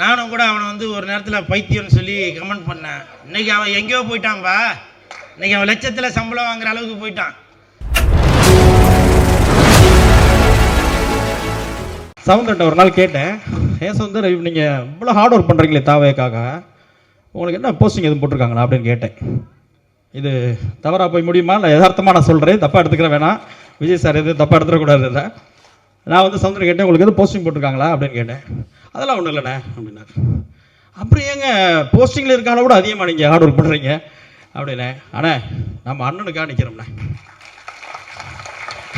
நானும் கூட அவனை வந்து ஒரு நேரத்தில் பைத்தியம்னு சொல்லி கமெண்ட் பண்ணேன். இன்னைக்கு அவன் எங்கேயோ போயிட்டான்பா இன்னைக்கு அவன் லட்சத்தில் சம்பளம் வாங்குற அளவுக்கு போயிட்டான். சவுந்தர்கிட்ட ஒரு நாள் கேட்டேன். ஏன் சவுந்தர் நீங்கள் இவ்வளோ ஹார்ட் ஒர்க் பண்ணுறீங்களே தாவேக்காக. உங்களுக்கு என்ன போஸ்டிங் எதுவும் போட்டிருக்காங்களா? அப்படின்னு கேட்டேன். இது தவறாக போய் முடியுமா? இல்லை யதார்த்தமாக நான் சொல்கிறேன் தப்பாக எடுத்துக்கிற வேணாம். விஜய் சார் எதுவும் தப்பாக எடுத்துடக்கூடாது நான் வந்து சவுந்தர் கேட்டேன் உங்களுக்கு எதுவும் போஸ்டிங் போட்டிருக்காங்களா? அப்படின்னு கேட்டேன். அதெல்லாம் ஒன்றும் இல்லைண்ணே அப்படின்னாரு. அப்புறம் ஏங்க போஸ்டிங்கில் இருக்கான கூட அதிகமாக நீங்கள் ஹார்ட் ஒர்க் பண்ணுறீங்க அப்படின்னே அண்ணே நம்ம அண்ணனுக்காக நிற்கிறோம்ண்ணே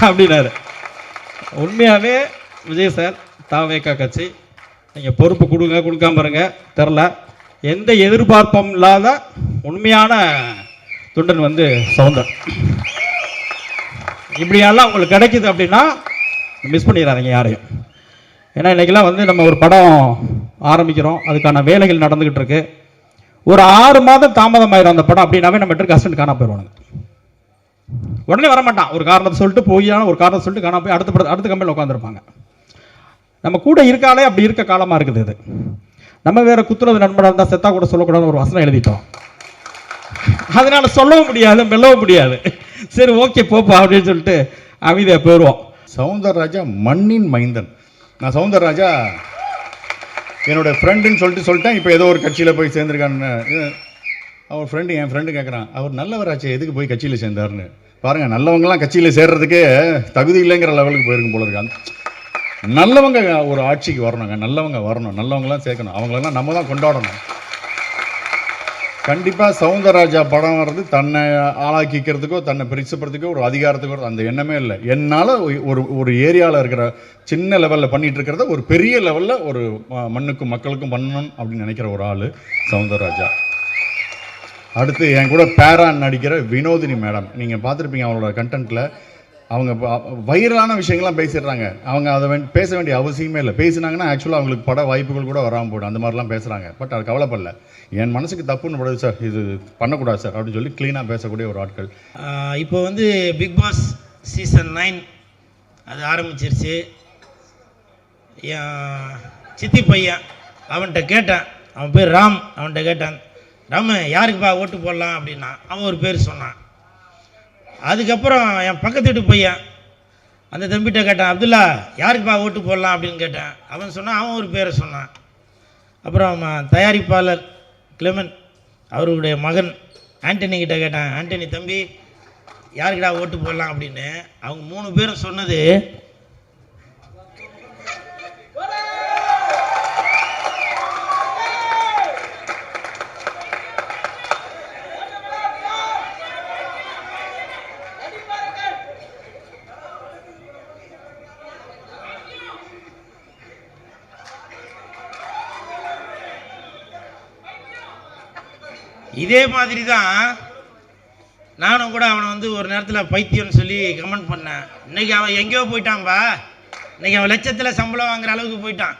அப்படின்னாரு. உண்மையாகவே விஜய் சார் தாவேக்கா கட்சி நீங்கள் பொறுப்பு கொடுங்க கொடுக்காம பாருங்க தெரில எந்த எதிர்பார்ப்பும் இல்லாத உண்மையான துண்டன் வந்து சவுந்தர். இப்படியெல்லாம் உங்களுக்கு கிடைக்குது அப்படின்னா மிஸ் பண்ணிடாதீங்க யாரையும். ஏன்னா இன்றைக்கெல்லாம் வந்து நம்ம ஒரு படம் ஆரம்பிக்கிறோம். அதுக்கான வேலைகள் நடந்துக்கிட்டு இருக்கு. ஒரு ஆறு மாதம் தாமதமாயிரும் அந்த படம் அப்படின்னாவே நம்ம மெட்ரிக் அசிஸ்டன்ட் காணா போயிடுவாங்க உடனே வர மாட்டான் ஒரு காரணத்தை சொல்லிட்டு போயான ஒரு காரணத்தை சொல்லிட்டு காணா போய் அடுத்த படம் அடுத்த கம்பெனியில் உட்காந்துருப்பாங்க நம்ம கூட இருக்காலே அப்படி இருக்க காலமாக இருக்குது இது. நம்ம வேற குத்துறது நண்பனாக இருந்தால் செத்தா கூட சொல்லக்கூடாதுன்னு ஒரு வசனம் எழுதிட்டோம். அதனால சொல்லவும் முடியாது மெல்லவும் முடியாது. சரி ஓகே போப்பா அப்படின்னு சொல்லிட்டு அமைதியாக போயிடுவோம் சவுந்தரராஜா மண்ணின் மைந்தன். நான் சவுந்தரராஜா என்னோட ஃப்ரெண்டுன்னு சொல்லிட்டு சொல்லிட்டேன். இப்போ ஏதோ ஒரு கட்சியில் போய் சேர்ந்துருக்கான்னு அவர் ஃப்ரெண்டு என் ஃப்ரெண்டு கேட்குறான் அவர் நல்லவராச்சே எதுக்கு போய் கட்சியில் சேர்ந்தாருன்னு. பாருங்கள் நல்லவங்களாம் கட்சியில் சேர்றதுக்கே தகுதி இல்லைங்கிற லெவலுக்கு போயிருக்கும் போல இருக்காங்க நல்லவங்க ஒரு ஆட்சிக்கு வரணுங்க நல்லவங்க வரணும் நல்லவங்களாம் சேர்க்கணும். அவங்களெல்லாம் நம்ம தான் கொண்டாடணும். கண்டிப்பாக சவுந்தரராஜா படம் வர்றது தன்னை ஆளாக்கிக்கிறதுக்கோ தன்னை பிரிச்சுப்படுறதுக்கோ ஒரு அதிகாரத்துக்கோ அந்த எண்ணமே இல்லை. என்னால் ஒரு ஒரு ஏரியாவில் இருக்கிற சின்ன லெவலில் பண்ணிகிட்டு இருக்கிறத ஒரு பெரிய லெவலில் ஒரு மண்ணுக்கும் மக்களுக்கும் பண்ணணும் அப்படின்னு நினைக்கிற ஒரு ஆள் சவுந்தரராஜா. அடுத்து என் கூட பேரா நடிக்கிற வினோதினி மேடம். நீங்கள் பார்த்துருப்பீங்க அவங்களோட கண்டென்ட்டில் அவங்க வைரலான விஷயங்கள்லாம் பேசிடுறாங்க. அவங்க அதை வேண்டி பேச வேண்டிய அவசியமே இல்லை. பேசினாங்கன்னா ஆக்சுவலாக அவங்களுக்கு பட வாய்ப்புகள் கூட வராமல் போடும் அந்த மாதிரிலாம் பேசுகிறாங்க பட் அது கவலைப்படல. என் மனசுக்கு தப்புன்னு படுது சார். இது பண்ணக்கூடாது சார் அப்படின்னு சொல்லி க்ளீனாக பேசக்கூடிய ஒரு ஆட்கள். இப்போ வந்து பிக் பாஸ் சீசன் நைன் அது ஆரம்பிச்சிருச்சு. என் சித்தி பையன் அவன்கிட்ட கேட்டேன். அவன் பேர் ராம். அவன்கிட்ட கேட்டான். ராமு யாருக்குப்பா ஓட்டு போடலாம் அப்படின்னா அவன் ஒரு பேர் சொன்னான். அதுக்கப்புறம் என் பக்கத்து வீட்டு பையன் அந்த தம்பிகிட்ட கேட்டான் அப்துல்லா யாருக்குப்பா ஓட்டு போடலாம்? அப்படின்னு கேட்டேன். அவன் சொன்னான் அவன் ஒரு பேரை சொன்னான். அப்புறம் தயாரிப்பாளர் கிளெமன் அவருடைய மகன் ஆண்டனி கிட்ட கேட்டான் ஆண்டனி தம்பி யாருக்கிட்டா ஓட்டு போடலாம்? அப்படின்னு. அவங்க மூணு பேரும் சொன்னது இதே மாதிரி தான் நானும் கூட அவனை வந்து ஒரு நேரத்தில் பைத்தியம்னு சொல்லி கமெண்ட் பண்ணேன். இன்றைக்கி அவன் எங்கேயோ போயிட்டான்பா இன்னைக்கு அவன் லட்சத்தில் சம்பளம் வாங்குற அளவுக்கு போயிட்டான்.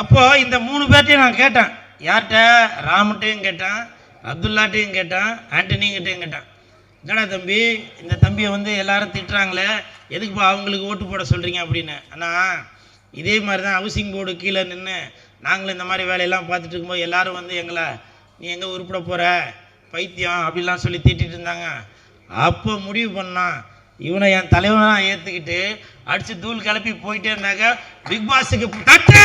அப்போது இந்த மூணு பேர்ட்டையும் நான் கேட்டேன். யார்கிட்ட? ராமுட்டையும் கேட்டேன் அப்துல்லாட்டையும் கேட்டேன் ஆண்டனிங்கிட்டையும் கேட்டேன். என்னடா தம்பி இந்த தம்பியை வந்து எல்லாரும் திட்டுறாங்களே எதுக்குப்பா அவங்களுக்கு ஓட்டு போட சொல்கிறீங்க அப்படின்னு. அண்ணா இதே மாதிரி தான் ஹவுசிங் போர்டு கீழே நின்று நாங்களும் இந்த மாதிரி வேலையெல்லாம் பார்த்துட்டு இருக்கும்போது எல்லோரும் வந்து எங்களை நீ எங்கே உருப்பிட போகிற பைத்தியம் அப்படிலாம் சொல்லி திட்டிகிட்டு இருந்தாங்க. அப்போ முடிவு பண்ணான் இவனை என் தலைவனாக ஏற்றுக்கிட்டு அடித்து தூள் கிளப்பி போயிட்டே இருந்தாங்க. பிக் பாஸுக்கு தட்டு!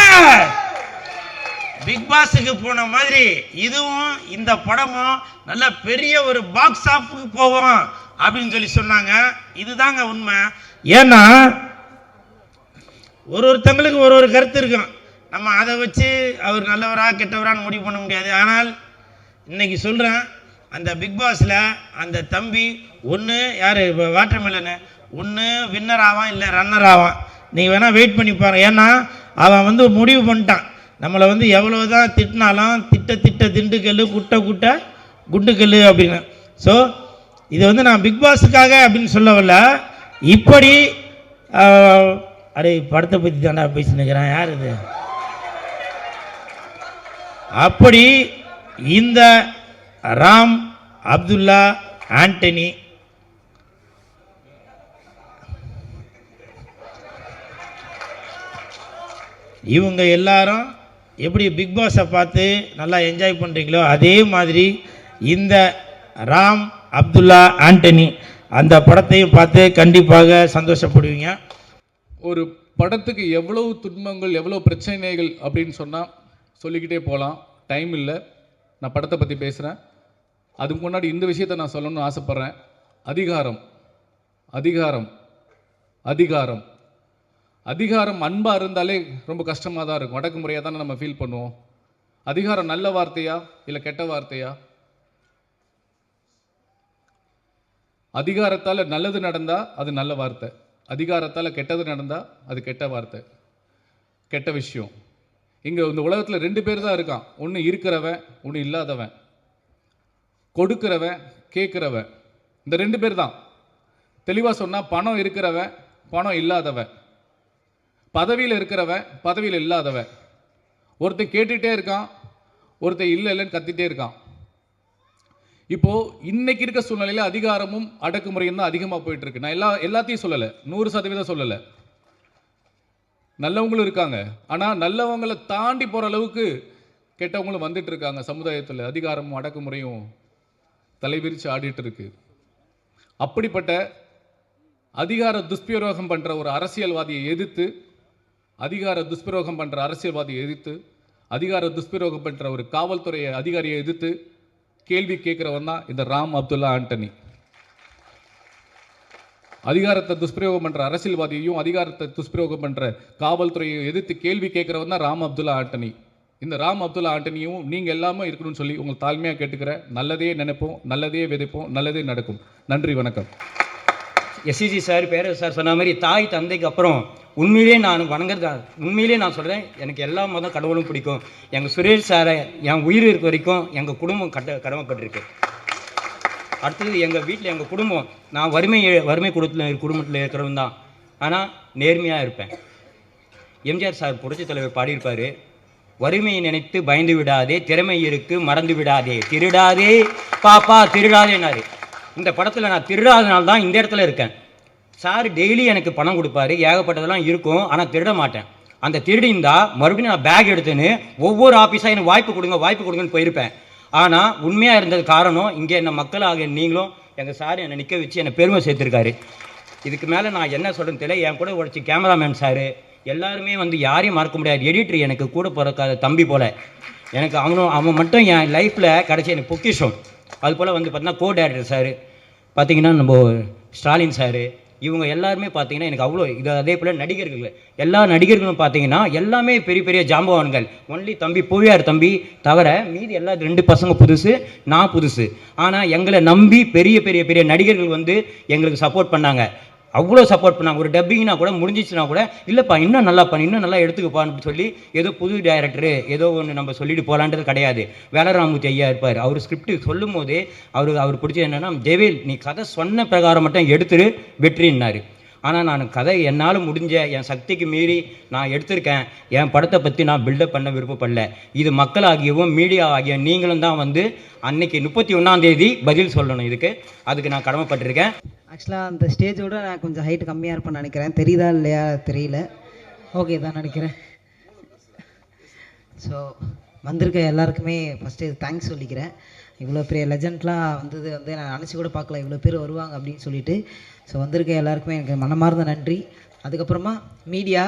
பிக் பாஸுக்கு போன மாதிரி இதுவும் இந்த படமும் நல்ல பெரிய ஒரு பாக்ஸ் ஆஃபுக்கு போவோம் அப்படின்னு சொல்லி சொன்னாங்க. இதுதாங்க உண்மை. ஏன்னா ஒரு ஒருத்தங்களுக்கு ஒரு ஒரு கருத்து இருக்கும். நம்ம அதை வச்சு அவர் நல்லவரா கெட்டவரான்னு முடிவு பண்ண முடியாது. ஆனால் இன்னைக்கு சொல்கிறேன் அந்த பிக் பாஸில் அந்த தம்பி ஒன்று யார் இப்போ வாட்டர் ஒன்று வின்னர் ஆவான் இல்லை ரன்னர் ஆவான். நீங்கள் வேணால் வெயிட் பண்ணி பாரு. ஏன்னா அவன் வந்து முடிவு பண்ணிட்டான். நம்மளை வந்து எவ்வளோ தான் திட்டினாலும் திட்ட திட்ட திண்டுக்கல் குட்டை குட்டை குண்டுக்கல் அப்படின்னு. ஸோ இது வந்து நான் பிக் பாஸுக்காக அப்படின்னு சொல்ல வரல இப்படி அடே படத்தை பற்றி தாண்டா பேசினுக்கிறேன் யார் இது? அப்படி இந்த ராம் அப்துல்லா ஆண்டனி இவங்க எல்லாரும் எப்படி பிக் பாஸை பார்த்து நல்லா என்ஜாய் பண்ணுறீங்களோ அதே மாதிரி இந்த ராம் அப்துல்லா ஆண்டனி அந்த படத்தையும் பார்த்து கண்டிப்பாக சந்தோஷப்படுவீங்க. ஒரு படத்துக்கு எவ்வளவு துன்பங்கள் எவ்வளோ பிரச்சனைகள் அப்படின்னு சொன்னால் சொல்லிக்கிட்டே போகலாம். டைம் இல்லை. நான் படத்தை பற்றி பேசுகிறேன் அதுக்கு முன்னாடி இந்த விஷயத்தை நான் சொல்லணும்னு ஆசைப்பட்றேன். அதிகாரம். அதிகாரம். அதிகாரம். அதிகாரம் அன்பாக இருந்தாலே ரொம்ப கஷ்டமாக தான் இருக்கும். அடக்குமுறையாக தானே நம்ம ஃபீல் பண்ணுவோம். அதிகாரம் நல்ல வார்த்தையா? இல்லை கெட்ட வார்த்தையா? அதிகாரத்தால் நல்லது நடந்தால் அது நல்ல வார்த்தை. அதிகாரத்தால் கெட்டது நடந்தால் அது கெட்ட வார்த்தை. கெட்ட விஷயம். இங்கே இந்த உலகத்தில் ரெண்டு பேர் தான் இருக்கான். ஒன்று இருக்கிறவன் ஒன்று இல்லாதவன். கொடுக்கிறவன் கேட்குறவன். இந்த ரெண்டு பேர் தான். தெளிவாக சொன்னால் பணம் இருக்கிறவன் பணம் இல்லாதவன். பதவியில் இருக்கிறவன் பதவியில் இல்லாதவன். ஒருத்தன் கேட்டுகிட்டே இருக்கான் ஒருத்தன் இல்லை இல்லைன்னு கத்திட்டே இருக்கான். இப்போது இன்னைக்கு இருக்க சூழ்நிலையில் அதிகாரமும் அடக்குமுறையும் தான் அதிகமாக போயிட்டுருக்கு நான் எல்லா எல்லாத்தையும் சொல்லலை. நூறு சதவீதம் சொல்லலை. நல்லவங்களும் இருக்காங்க. ஆனால் நல்லவங்களை தாண்டி போகிற அளவுக்கு கெட்டவங்களும் வந்துட்டு இருக்காங்க. சமுதாயத்தில் அதிகாரமும் அடக்குமுறையும் தலைவிரிச்சு ஆடிட்டு இருக்கு. அப்படிப்பட்ட அதிகார துஷ்பிரயோகம் பண்ணுற ஒரு அரசியல்வாதியை எதிர்த்து அதிகார துஷ்பிரயோகம் பண்ணுற அரசியல்வாதியை எதிர்த்து அதிகார துஷ்பிரயோகம் பண்ணுற ஒரு காவல்துறை அதிகாரியை எதிர்த்து கேள்வி கேட்குறவன் தான் இந்த ராம் அப்துல்லா ஆண்டனி. அதிகாரத்தை துஷ்பிரயோகம் பண்ணுற அரசியல்வாதியையும் அதிகாரத்தை துஷ்பிரயோகம் பண்ணுற காவல்துறையை எதிர்த்து கேள்வி கேட்குறவன் தான் ராம் அப்துல்லா ஆண்டனி. இந்த ராம் அப்துல்லா ஆண்டனியும் நீங்கள் எல்லாமே இருக்கணும்னு சொல்லி உங்களை தாழ்மையாக கேட்டுக்கிறேன் நல்லதே நினைப்போம் நல்லதே விதைப்போம் நல்லதே நடக்கும். நன்றி வணக்கம். எஸ்சிஜி சார் பேர சார் சொன்ன மாதிரி தாய் தந்தைக்கு அப்புறம் உண்மையிலே நான் வணங்குறதா உண்மையிலே நான் சொல்கிறேன் எனக்கு எல்லா மதம் கடவுளும் பிடிக்கும். எங்கள் சுரேஷ் சாரை என் உயிர் இருக்க வரைக்கும் எங்கள் குடும்பம் கட்ட கடமைப்பட்டிருக்கு. அடுத்தது எங்கள் வீட்டில் எங்கள் குடும்பம் நான் வறுமை வறுமை குடும்பத்தில் குடும்பத்தில் இருக்கிறவன் தான். ஆனால் நேர்மையாக இருப்பேன். எம்ஜிஆர் சார் புரட்சித் தலைவர் பாடியிருப்பார் வறுமையை நினைத்து பயந்து விடாதே திறமை இருக்கு மறந்து விடாதே. திருடாதே பாப்பா திருடாதேனாரு இந்த படத்தில் நான் திருடாதனால தான் இந்த இடத்துல இருக்கேன். சார் டெய்லி எனக்கு பணம் கொடுப்பாரு ஏகப்பட்டதெல்லாம் இருக்கும் ஆனால் திருட மாட்டேன். அந்த திருடிந்தா மறுபடியும் நான் பேக் எடுத்துன்னு ஒவ்வொரு ஆஃபீஸாக எனக்கு வாய்ப்பு கொடுங்க வாய்ப்பு கொடுங்கன்னு போயிருப்பேன். ஆனால் உண்மையாக இருந்தது காரணம் இங்கே என்ன மக்களாக நீங்களும் எங்கள் சார் என்னை நிற்க வச்சு என்னை பெருமை சேர்த்துருக்காரு. இதுக்கு மேலே நான் என்ன சொல்கிறேன்னு தெரியல என் கூட உழைச்சி கேமராமேன் சார் எல்லாருமே வந்து யாரையும் மறக்க முடியாது. எடிட்டர் எனக்கு கூட பிறக்காத தம்பி போல். எனக்கு அவனும் அவன் மட்டும் என் லைஃப்பில் கிடச்சி எனக்கு பொக்கிஷம். அது போல் வந்து பார்த்தீங்கன்னா கோ டேரக்டர் சார். பார்த்தீங்கன்னா நம்ம ஸ்டாலின் சார். இவங்க எல்லாருமே பார்த்தீங்கன்னா எனக்கு அவ்வளோ இது அதே போல் நடிகர்கள். எல்லா நடிகர்களும் பார்த்தீங்கன்னா எல்லாமே பெரிய பெரிய ஜாம்பவான்கள். ஒன்லி தம்பி புவியார் தம்பி தவிர மீதி எல்லா ரெண்டு பசங்க புதுசு நான் புதுசு. ஆனால் எங்களை நம்பி பெரிய பெரிய பெரிய நடிகர்கள் வந்து எங்களுக்கு சப்போர்ட் பண்ணாங்க. அவ்வளோ சப்போர்ட் பண்ணாங்க. ஒரு டப்பிங்னா கூட முடிஞ்சிச்சுனா கூட இல்லைப்பா இன்னும் நல்லா பண்ணி இன்னும் நல்லா எடுத்துக்கப்பான்னு சொல்லி ஏதோ புது டைரக்டரு ஏதோ ஒன்று நம்ம சொல்லிட்டு போகலான்றது கிடையாது. வேலராமூர்த்தி ஐயா இருப்பார். அவர் ஸ்கிரிப்ட் சொல்லும் போதே அவர் அவர் பிடிச்சது என்னென்னா தேவேல் நீ கதை சொன்ன பிரகாரம் மட்டும் எடுத்துரு வெற்றின்னாரு. ஆனால் நான் கதை என்னால் முடிஞ்ச என் சக்திக்கு மீறி நான் எடுத்திருக்கேன். என் படத்தை பற்றி நான் பில்டப் பண்ண விருப்பப்படல. இது மக்களாகியவும் மீடியா ஆகிய நீங்களும் தான் வந்து அன்னைக்கு முப்பத்தி ஒன்றாந்தேதி பதில் சொல்லணும் இதுக்கு. அதுக்கு நான் கடமைப்பட்டிருக்கேன். ஆக்சுவலாக அந்த ஸ்டேஜோட நான் கொஞ்சம் ஹைட் கம்மியாக இருப்பேன்னு நினைக்கிறேன். தெரியுதா இல்லையா? தெரியல. ஓகே தான் நினைக்கிறேன். ஸோ வந்திருக்க எல்லாருக்குமே ஃபஸ்ட்டு தேங்க்ஸ் சொல்லிக்கிறேன். இவ்வளோ பெரிய லெஜண்ட்லாம் வந்தது வந்து நான் நினச்சி கூட பார்க்கல. இவ்வளோ பேர் வருவாங்க அப்படின்னு சொல்லிட்டு. ஸோ வந்திருக்க எல்லாருக்குமே எனக்கு மனமார்ந்த நன்றி. அதுக்கப்புறமா மீடியா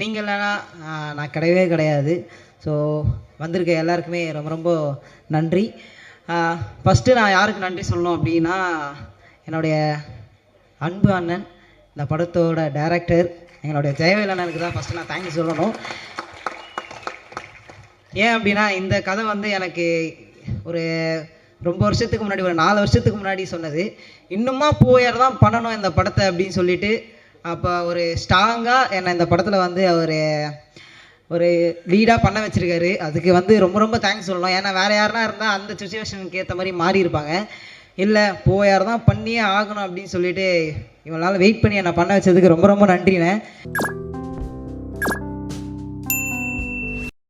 நீங்கள் இல்லைன்னா நான் கிடையவே கிடையாது. ஸோ வந்திருக்க எல்லாருக்குமே ரொம்ப ரொம்ப நன்றி. ஃபஸ்ட்டு நான் யாருக்கு நன்றி சொல்லணும் அப்படின்னா என்னுடைய அன்பு அண்ணன் இந்த படத்தோட டைரக்டர் எங்களுடைய ஜெயவேல் அண்ணனுக்கு தான் ஃபஸ்ட்டு நான் தேங்க்யூ சொல்லணும். ஏன் அப்படின்னா இந்த கதை வந்து எனக்கு ஒரு ரொம்ப வருஷத்துக்கு முன்னாடி ஒரு நாலு வருஷத்துக்கு முன்னாடி சொன்னது. இன்னுமா போயர் தான் பண்ணணும் இந்த படத்தை அப்படின்னு சொல்லிட்டு அப்போ ஒரு ஸ்ட்ராங்காக என்னை இந்த படத்தில் வந்து அவர் ஒரு லீடாக பண்ண வச்சுருக்காரு. அதுக்கு வந்து ரொம்ப ரொம்ப தேங்க்ஸ் சொல்லணும். ஏன்னா வேறு யாருனா இருந்தால் அந்த சுச்சுவேஷனுக்கு ஏற்ற மாதிரி மாறி இருப்பாங்க. இல்லை போயார் தான் பண்ணியே ஆகணும் அப்படின்னு சொல்லிட்டு இவனால் வெயிட் பண்ணி என்னை பண்ண வச்சதுக்கு ரொம்ப ரொம்ப நன்றிண்ணே.